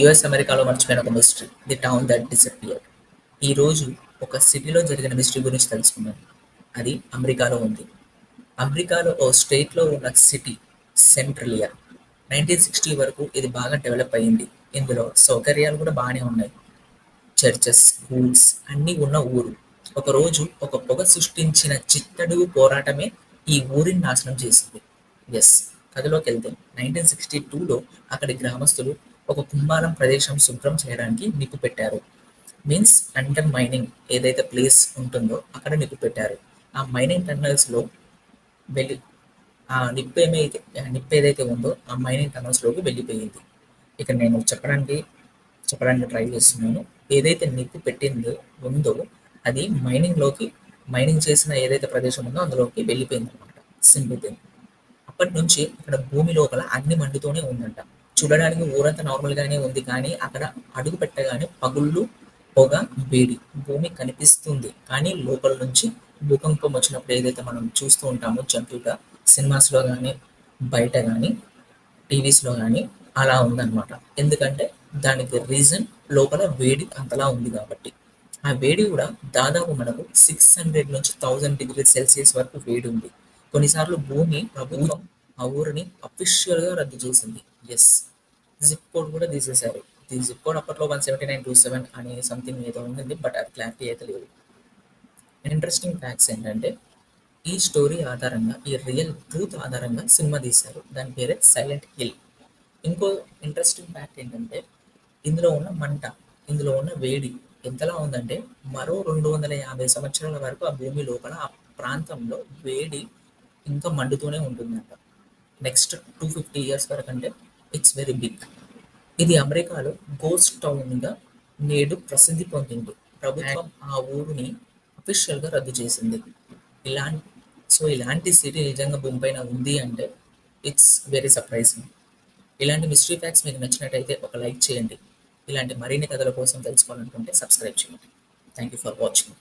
US అమెరికాలో మర్చిపోయిన ఒక mystery the town that disappear ఈ రోజు ఒక సిటీలో జరిగిన మిస్టరీ గురించి తెలుసుకున్నాను అది అమెరికాలో ఉంది. అమెరికాలో ఓ స్టేట్లో ఉన్న సిటీ సెంట్రలియా. నైన్టీన్ సిక్స్టీ వరకు ఇది బాగా డెవలప్ అయ్యింది. ఇందులో సౌకర్యాలు కూడా బాగానే ఉన్నాయి. చర్చెస్ స్కూల్స్ అన్నీ ఉన్న ఊరు. ఒకరోజు ఒక పొగ సృష్టించిన చిత్తడుగు పోరాటమే ఈ ఊరిని నాశనం చేసింది. ఎస్ కథలోకి వెళ్తే నైన్టీన్ సిక్స్టీ టూలో అక్కడి గ్రామస్తులు ఒక కుంభారం ప్రదేశం శుభ్రం చేయడానికి నిప్పు పెట్టారు. మీన్స్ అండర్ మైనింగ్ ఏదైతే ప్లేస్ ఉంటుందో అక్కడ నిప్పు పెట్టారు. ఆ మైనింగ్ టన్నల్స్లో వెళ్ళి ఆ నిప్పు ఏమైతే నిప్పు ఏదైతే ఉందో ఆ మైనింగ్ టన్నల్స్లోకి వెళ్ళిపోయింది. ఇక్కడ నేను చెప్పడానికి చెప్పడానికి ట్రై చేస్తున్నాను. ఏదైతే నిప్పు పెట్టిందో ఉందో అది మైనింగ్లోకి మైనింగ్ చేసిన ఏదైతే ప్రదేశం ఉందో అందులోకి వెళ్ళిపోయింది అనమాట సింపుల్ థింగ్. అప్పటి నుంచి ఇక్కడ భూమి లోపల అగ్ని మండుతూనే ఉందంట. చూడడానికి ఊరంతా నార్మల్ గానే ఉంది కానీ అక్కడ అడుగు పెట్టగానే పగుళ్ళు పొగ వేడి భూమి కనిపిస్తుంది. కానీ లోపల నుంచి భూకంపం వచ్చినప్పుడు ఏదైతే మనం చూస్తూ ఉంటామో జంతువుగా సినిమాస్లో కానీ బయట కానీ టీవీస్లో కానీ అలా ఉందన్నమాట. ఎందుకంటే దానికి రీజన్ లోపల వేడి అంతలా ఉంది కాబట్టి. ఆ వేడి కూడా దాదాపు మనకు సిక్స్ హండ్రెడ్ నుంచి థౌజండ్ డిగ్రీ సెల్సియస్ వరకు వేడి ఉంది. కొన్నిసార్లు భూమి ప్రభుత్వం ఆ ఊరిని అఫీషియల్గా రద్దు చేసింది. ఎస్ జిప్ కోడ్ కూడా తీసేశారు. ఈ జిప్ కోడ్ అప్పట్లో one seventy nine two seven అని సంథింగ్ ఏదో ఉంది బట్ అది క్లారిటీ అయితే లేదు. ఇంట్రెస్టింగ్ ఫ్యాక్ట్స్ ఏంటంటే ఈ స్టోరీ ఆధారంగా ఈ రియల్ ట్రూత్ ఆధారంగా సినిమా తీశారు. దాని పేరే సైలెంట్ హిల్ ఇంకో ఇంట్రెస్టింగ్ ఫ్యాక్ట్ ఏంటంటే ఇందులో ఉన్న మంట ఇందులో ఉన్న వేడి ఎంతలా ఉందంటే మరో రెండు వందల యాభై సంవత్సరాల వరకు ఆ భూమి లోపల ఆ ప్రాంతంలో వేడి ఇంకా మండుతూనే ఉంటుందంట. నెక్స్ట్ టూ ఫిఫ్టీ ఇయర్స్ వరకు అంటే ఇట్స్ వెరీ బిగ్ ఇది అమెరికాలో గోస్ట్ టౌన్గా నేడు ప్రసిద్ధి పొందింది. ప్రభుత్వం ఆ ఊరిని అఫీషియల్గా రద్దు చేసింది. ఇలాంటి సో ఇలాంటి సిటీ నిజంగా ముంబైన ఉంది అంటే ఇట్స్ వెరీ సర్ప్రైజింగ్ ఇలాంటి మిస్టరీ ఫ్యాక్ట్స్ మీకు నచ్చినట్టయితే ఒక లైక్ చేయండి. ఇలాంటి మరిన్ని కథల కోసం తెలుసుకోవాలనుకుంటే సబ్స్క్రైబ్ చేయండి. Thank you for watching